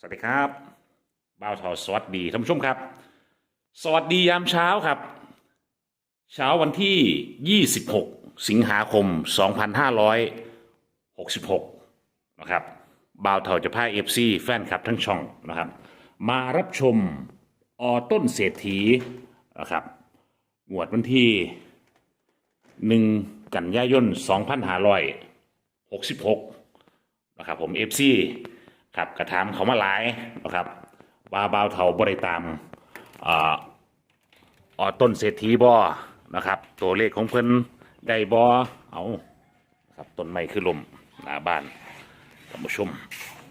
สวัสดีครับบ่าวทอสวัสดีท่านผู้ชมครับ สวัสดียามเช้าครับ เช้าวันที่ 26 สิงหาคม 2566 นะครับบ่าวเทาจะพาเอฟซีแฟนคลับทั้งช่องนะครับ มารับชมออต้นเศรษฐีนะครับงวดวันที่ 1 กันยายน 2566 นะครับผมเอฟซี ครับกระทำเขามาหลายนะครับว่าบ่าวเทาบริตามอ่าออต้นเศรษฐีบอนะครับ ตัวเลขของเพิ่นได้บอเอาครับต้นไม้คือลมหน้าบ้านท่านผู้ชม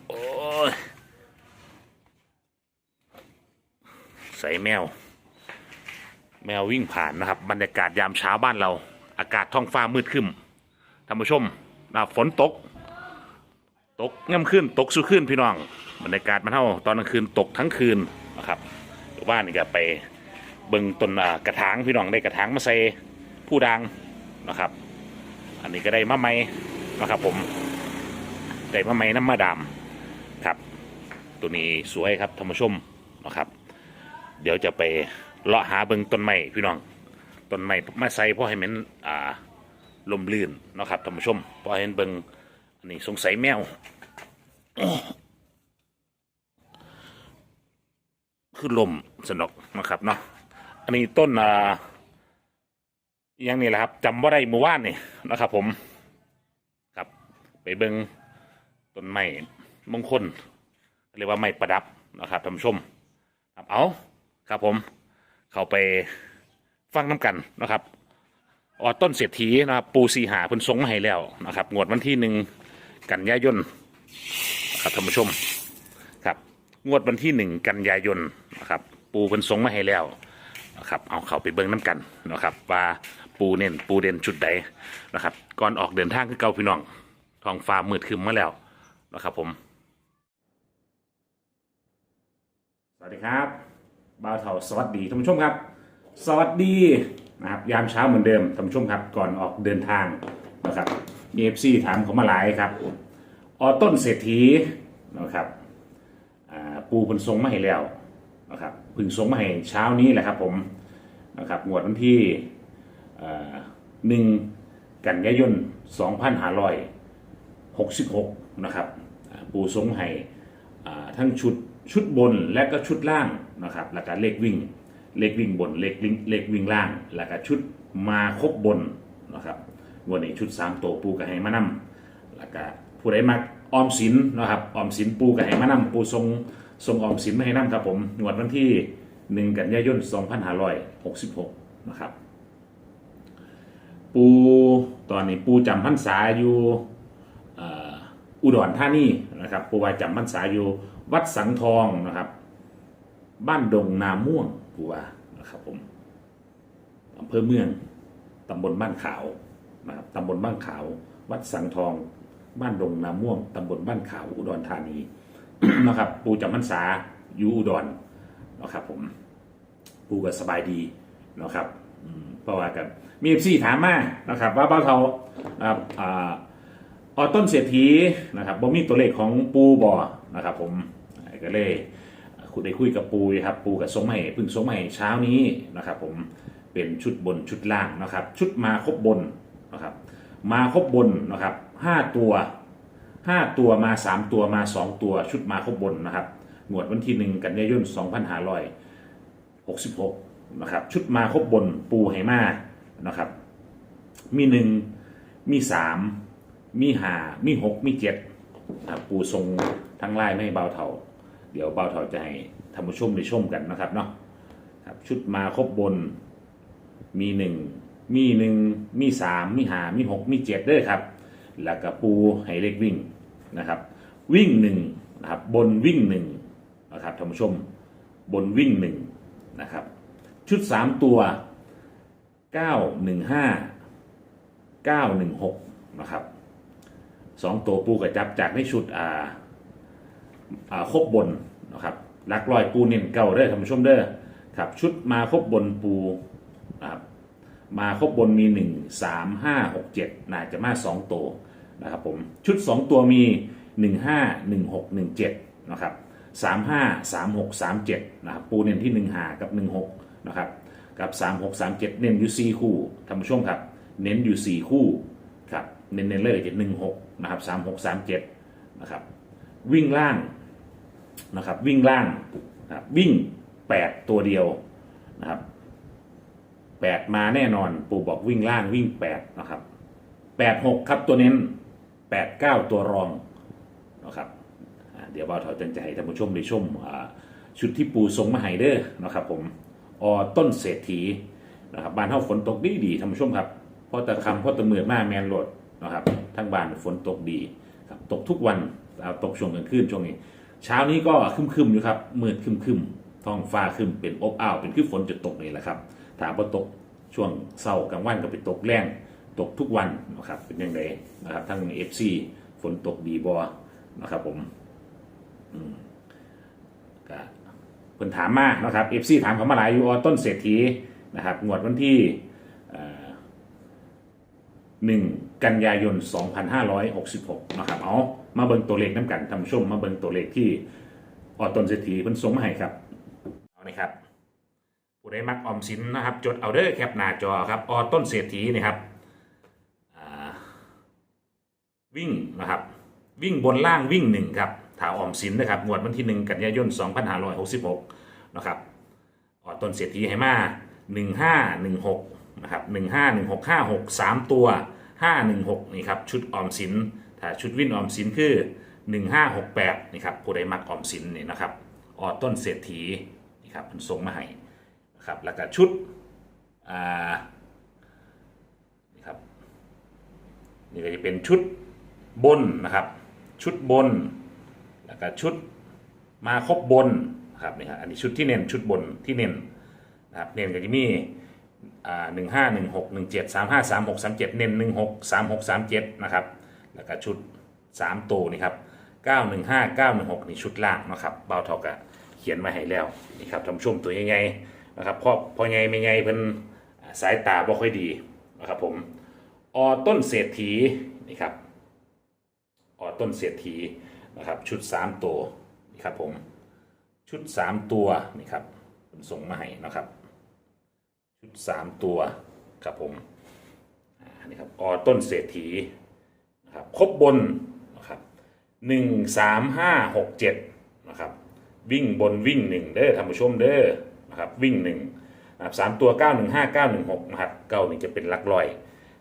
โอ้ยใส่แมว แมววิ่งผ่านนะครับ บรรยากาศยามเช้าบ้านเรา อากาศท้องฟ้ามืดครึมท่านผู้ชมนะฝนตก ตกง่ำขึ้นตกสู้ขึ้นพี่น้องบรรยากาศมันเท่าตอนกลางคืนตกทั้งคืนนะครับหรือว่านี่ก็ไปเบิ่งต้นกระถางพี่น้องได้กระถางมาใส่ผู้ดังนะครับ อันนี้ก็ได้มะไม้นะครับ ผมได้มะไม้น้ำมะดามครับตัวนี้สวยครับท่านผู้ชมนะครับ เดี๋ยวจะไปเลาะหาเบิ่งต้นไม้พี่น้องต้นไม้มาใส่เพราะให้มันอ่าลมลื่นนะครับท่านผู้ชมเพราะเห็นเบิ่งอันนี้สงสัยแมว คือลมสนกนะครับเนาะอันนี้ต้นอ่ายังนี่แหละครับจำว่าได้เมื่อวานนี่นะครับ ผม ครับ ไปเบิงต้นไม้มงคลเรียกว่าไม้ประดับนะครับท่านผู้ชมครับเอาครับผม เข้าไปฟังน้ำกันนะครับออต้นเศรษฐีนะครับปูสีหาเพิ่นทรงมาให้แล้วนะครับงวดวันที่หนึ่งกันยายน ครับท่านผู้ชมครับงวดวันที่หนึ่งกันยายนนะครับปูเพิ่นทรงมาให้แล้วนะครับเอาเข้าไปเบิ่งน้ำกันนะครับว่าปูเน้นปูเด่นจุดใดนะครับก่อนออกเดินทางคือเก่าพี่น้องท้องฟ้ามืดครึมมาแล้วนะครับผม สวัสดีครับบ่าวเถาสวัสดีท่านผู้ชมครับ สวัสดีนะครับยามเช้าเหมือนเดิมท่านผู้ชมครับ ก่อนออกเดินทางนะครับมีเอฟซีถามเขามาหลายครับ ออต้นเศรษฐีนะครับปูเพิ่นทรงมาให้แล้วนะครับพึ่งทรงมาให้เช้านี้แหละครับผมนะครับงวดวันที่หนึ่งกันยายน 2566 นะครับปูทรงให้ทั้งชุดชุดบนและก็ชุดล่างนะครับแล้วก็เลขวิ่งเลขวิ่งบนเลขวิ่งเลขวิ่งล่าง แล้วก็ชุดมาครบบนนะครับวันนี้ชุดสามตัวปูกับให้มานำแล้วก็ ผู้ใดมักออมสินนะครับออมสินปูกับให้มานำปูทรงทรงออมสินมาให้นำครับผมงวดวันที่หนึ่งกันยายน 2566 นะครับ ปูตอนนี้ปูจำพรรษาอยู่อุดรธานีนะครับปูว่าจำพรรษาอยู่วัดสังทองนะครับ บ้านดงนาม่วงปูว่านะครับผมอำเภอเมืองตำบลบ้านขาวนะครับตำบลบ้านขาว วัดสังทอง บ้านดงนาม่วงตำบลบ้านขาวอุดรธานีนะครับ ปูจำพรรษาอยู่อุดรนะครับ ผม ปูก็สบายดีนะครับเพราะว่ากับมีเอฟซีถามมานะครับ ว่าเบ้าเทานะครับออต้นเศรษฐีนะครับบ่มีตัวเลขของปูบอนะครับ ผมก็เลยคุยได้คุยกับปูครับปูกับทรงใหม่เพึ่งทรงใหม่เช้านี้นะครับ ผมเป็นชุดบนชุดล่างนะครับ ชุดมาครบบนนะครับ มาครบบนนะครับ ห้าตัวห้าตัวมาสามตัวมาสองตัวชุดมาครบบนนะครับงวดวันที่หนึ่งกันยายนสองพันห้าร้อย66นะครับชุดมาครบบนปูไหมานะครับ มีหนึ่งมีสามมีหามีหกมีเจ็ดนะครับปูทรงทั้งไล่ไม่ให้เบาเถาเดี๋ยวเบาเถาจะให้ท่านผู้ชมได้ชมกันนะครับเนาะครับชุดมาครบบน มีหนึ่งมีหนึ่งมีสามมีหามีหกมีเจ็ดด้วยครับ แล้วก็ปูให้เลขวิ่งนะครับ วิ่งหนึ่งนะครับบนวิ่งหนึ่งนะครับท่านผู้ชมบนวิ่งหนึ่งนะครับ ชุดสามตัวเก้าหนึ่งห้าเก้าหนึ่งหกนะครับสองตัวปูกระจับจากในชุดอ่าอ่าครบบนนะครับลักลอยปูเน้นเก่าเด้อท่านผู้ชมเด้อครับชุดมาครบบนปูนะครับมาครบบนมีหนึ่งสามห้าหกเจ็ดน่าจะมาสองตัว นะครับผมชุดสองตัวมีหนึ่งห้าหนึ่งหกหนึ่งเจ็ดนะครับสามห้าสามหกสามเจ็ดนะครับปูเน้นที่หนึ่งหากับหนึ่งหกนะครับกับสามหกสามเจ็ดเน้นอยู่สี่คู่ท่านผู้ชมครับ เน้นอยู่สี่คู่ครับเน้นเน้นเลยจะหนึ่งหกนะครับสามหกสามเจ็ดนะครับวิ่งล่างนะครับวิ่งล่างนะครับวิ่งแปดตัวเดียวนะครับแปดมาแน่นอน ปูบอกวิ่งล่างวิ่งแปดนะครับแปดหกครับตัวเน้น แปดเก้าตัวรองนะครับเดี๋ยวบ่าวถอยจันจะให้ท่านผู้ชมได้ชมชุดที่ปูทรงมาให้เด้อนะครับผมอต้นเศรษฐีนะครับบ้านเฮาฝนตกดีดีท่านผู้ชมครับเพราะต่คำเพราะต่เมือมาแมนโหลดนะครับทั้งบ้านฝนตกดีครับตกทุกวันตกช่วงกลางคืนช่วงนี้ เช้านี้ก็คึมๆอยู่ครับมืดคึมๆท้องฟ้าคึมเป็นอบอ้าวเป็นคือฝนจะตกนี่แหละครับถามว่าตกช่วงเศร้ากลางวันก็ไปตกแรง ตกทุกวันนะครับเป็นยังไงนะครับทั้งเอฟซีฝนตกดีบอนะครับผมอืมก็เพิ่นถามมานะครับเอฟซีถามเขามาหลายอยู่อต้นเศรษฐีนะครับงวดวันที่หนึ่งกันยายน 2566 นะครับ เอามาเบิ่งตัวเลขน้ำกันท่านผู้ชมมาเบิ่งตัวเลขที่ออต้นเศรษฐีเพิ่นสมให้ครับ เอานี่ครับผู้ใดมักออมสินนะครับ จดเอาเด้อแคปหน้าจอครับ ออต้นเศรษฐีนี่ครับอ่า วิ่งนะครับวิ่งบนล่างวิ่งหนึ่งครับถาออมสินนะครับงวดวันที่หนึ่งกันยายน 2566นะครับออต้นเศรษฐีให้มาหนึ่งห้าหนึ่งหกนะครับหนึ่งห้าหนึ่งหกห้าหกสามตัวห้าหนึ่งหกนี่ครับชุดออมสินถ้าชุดวิ่นออมสินคือหนึ่งห้าหกแปดนี่ครับผู้ใดมักออมสินนี่นะครับออต้นเศรษฐีนี่ครับมันส่งมาให้นะครับแล้วก็ชุดอ่านี่ครับนี่ก็จะเป็นชุด บนนะครับ ชุดบน แล้วก็ชุดมาครบบนนะครับนี่ครับอันนี้ชุดที่เน้นชุดบนที่เน้นนะครับเน้นก็จะมีอ่าหนึ่งห้าหนึ่งหกหนึ่งเจ็ดสามห้าสามหกสามเจ็ดเน้นหนึ่งหกสามหกสามเจ็ดนะครับแล้วก็ชุดสามตัวนี่ครับเก้าหนึ่งห้าเก้าหนึ่งหกนี่ชุดล่างนะครับเบาเท่ากับเขียนมาให้แล้วนี่ครับทำช่วงตัวใหญ่ๆนะครับเพราะพอใหญ่ไม่ใหญ่เพิ่นสายตาบ่ค่อยดีนะครับผมออต้นเศรษฐีนี่ครับ ออต้นเศรษฐีนะครับชุดสามตัวนี่ครับผมชุด 3 ตัวนี่ครับผมส่งมาให้นะครับ ชุด 3 ตัวครับผมอ่านี่ครับออต้นเศรษฐีนะครับครบบนนะครับหนึ่งสามห้าหกเจ็ดนะครับวิ่งบนวิ่งหนึ่งเด้อท่านผู้ชมเด้อนะครับวิ่งหนึ่งนะครับสามตัวเก้าหนึ่งห้าเก้าหนึ่งหกนะครับเก้าหนี่งจะเป็นลักร้อย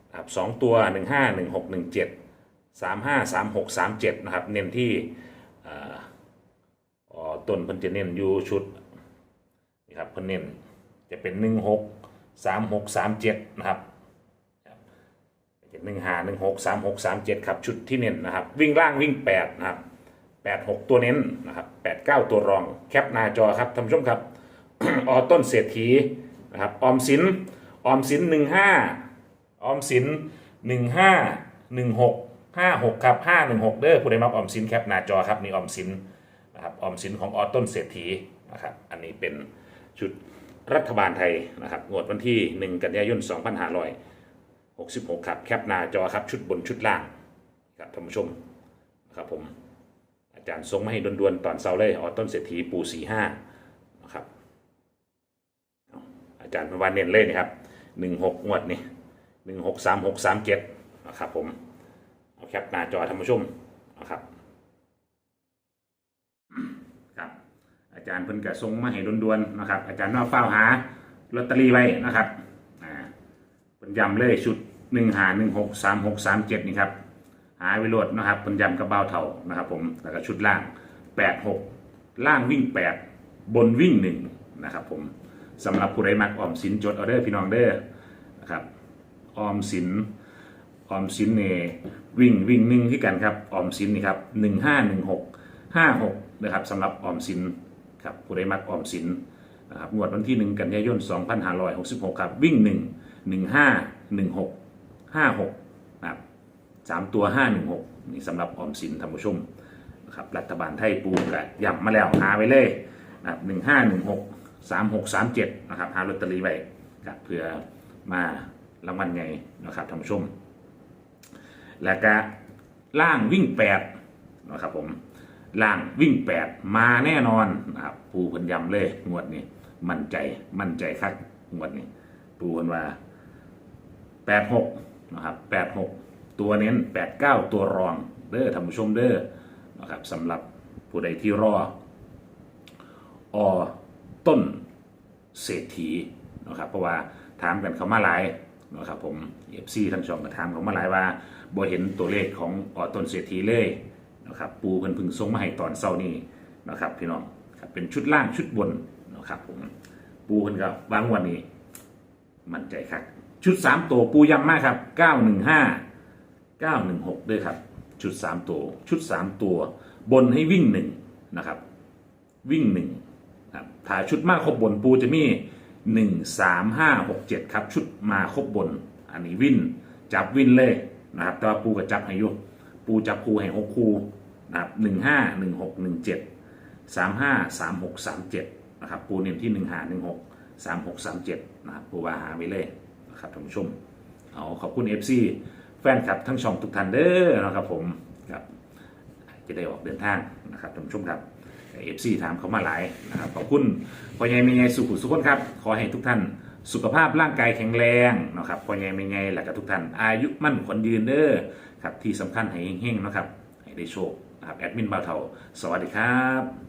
นะครับสองตัวหนึ่งห้าหนึ่งหกหนึ่งเจ็ด สามห้าสามหกสามเจ็ดนะครับ เน้นที่อ๋อต้นเพิ่นจะเน้นอยู่ชุดนี่ครับเพิ่นเน้นจะเป็นหนึ่งหกสามหกสามเจ็ดนะครับหนึ่งห้าหนึ่งหกสามหกสามเจ็ดครับชุดที่เน้นนะครับ วิ่งล่างวิ่งแปดนะครับแปดหกตัวเน้นนะครับแปดเก้าตัวรองแคปหน้าจอครับท่านผู้ชมครับออต้นเศรษฐีนะครับออมสินออมสินหนึ่งห้าออมสินหนึ่งห้าหนึ่งหก ห้าหกครับห้าหนึ่งหกเด้อผู้ใดมาออมสินแคปหน้าจอครับนี่ออมสินนะครับออมสินของออต้นเศรษฐีนะครับอันนี้เป็นชุดรัฐบาลไทยนะครับงวดวันที่ 1 กันยายน 2566 ครับ แคปหน้าจอครับ ชุดบนชุดล่างครับท่านผู้ชมนะครับผมอาจารย์ทรงมาให้ดวนๆ ตอนเช้าเลยออต้นเศรษฐีปูสี่ห้านะครับอาจารย์มาวันเน้นเลยนะครับหนึ่งหกงวดนี่หนึ่งหกสามหกสามเจ็ดนะครับผม เอาแคปหน้าจอท่านผู้ชมนะครับครับ อาจารย์เพิ่นกะส่งมาให้ด่วนๆนะครับ อาจารย์ว่าเฝ้าหาลอตเตอรี่ไว้นะครับอ่าเพิ่นย้ำเลยชุดหนึ่งหาหนึ่งหกสามหกสามเจ็ดนี่ครับหาวิโรดนะครับเพิ่นย้ำกระเบ้าเท่านะครับ ผมแล้วก็ชุดล่างแปดหกล่างวิ่งแปดบนวิ่งหนึ่งนะครับผมสำหรับผู้ใดมักออมสินจดเอาเด้อพี่น้องเด้อนะครับออมสิน ออมสินเนี่ยวิ่งวิ่งหนึ่งที่กันครับออมสินนี่ครับหนึ่งห้าหนึ่งหกห้าหกนะครับสำหรับออมสินครับผู้ใดมักออมสินนะครับงวดวันที่หนึ่งกันยายน2566ครับวิ่งหนึ่งหนึ่งห้าหนึ่งหกห้าหกนะครับสามตัวห้าหนึ่งหกนี่สำหรับออมสินท่านผู้ชมนะครับรัฐบาลไทยปูกะย้ำมาแล้วหาไว้เลยนะครับหนึ่งห้าหนึ่งหกสามหกสามเจ็ดนะครับหาลอตเตอรี่ไว้ครับเพื่อมารางวัลไงนะครับท่านผู้ชม แล้วก็ล่างวิ่งแปดนะครับผมล่างวิ่งแปดมาแน่นอนนะครับปูเพิ่นยำเลยงวดนี้มั่นใจมั่นใจคักงวดนี้ปูเพิ่นว่าแปดหกนะครับแปดหกตัวเน้นแปดเก้าตัวรองเด้อท่านผู้ชมเด้อนะครับสำหรับผู้ใดที่รออต้นเศรษฐีนะครับเพราะว่าถามกันเขามาหลาย นะครับผมเอฟซีทั้งชองก็ถามเขามาหลายว่าบ่เห็นตัวเลขของอต้นเศรษฐีเลยนะครับปูเพิ่นพึ่งส่งมาให้ตอนเช้านี้นะครับพี่น้องครับเป็นชุดล่างชุดบนนะครับผมปูเพิ่นก็วางวันนี้ มั่นใจครับชุด3ตัวปูย้ำมากครับ915 916ด้วยครับ ชุด3ตัว ชุด3ตัว บนให้วิ่ง1นะครับ วิ่ง1ครับถ้าชุดมากครบบนปูจะมี 1 3 5 6 7 ครับ ชุดมาครบบน อันนี้วินจับวินเลยนะครับแต่ว่าปูก็จับให้ยุปูจับคูให้หกคูนะครับหนึ่งห้าหนึ่งหกหนึ่งเจ็ดสามห้าสามหกสามเจ็ดนะครับปูเน้นที่หนึ่งห้าหนึ่งหกสามหกสามเจ็ดนะครับปูว่าหาไว้เลยนะครับท่านผู้ชมเอาขอบคุณ FC แฟนคลับทั้งช่องทุกท่านเด้อนะครับผมครับจะได้ออกเดินทางนะครับท่านผู้ชมครับ เอฟซีถามเขามาหลายนะครับขอบคุณพ่อใหญ่เมย์ใหญ่สุขุสุขคนครับ ขอให้ทุกท่านสุขภาพร่างกายแข็งแรงนะครับพ่อใหญ่เมย์ใหญ่และก็ทุกท่านอายุมั่นขวัญยืนเด้อครับที่สำคัญให้เฮงๆนะครับให้ได้โชคนะครับแอดมินบ่าวเทาสวัสดีครับ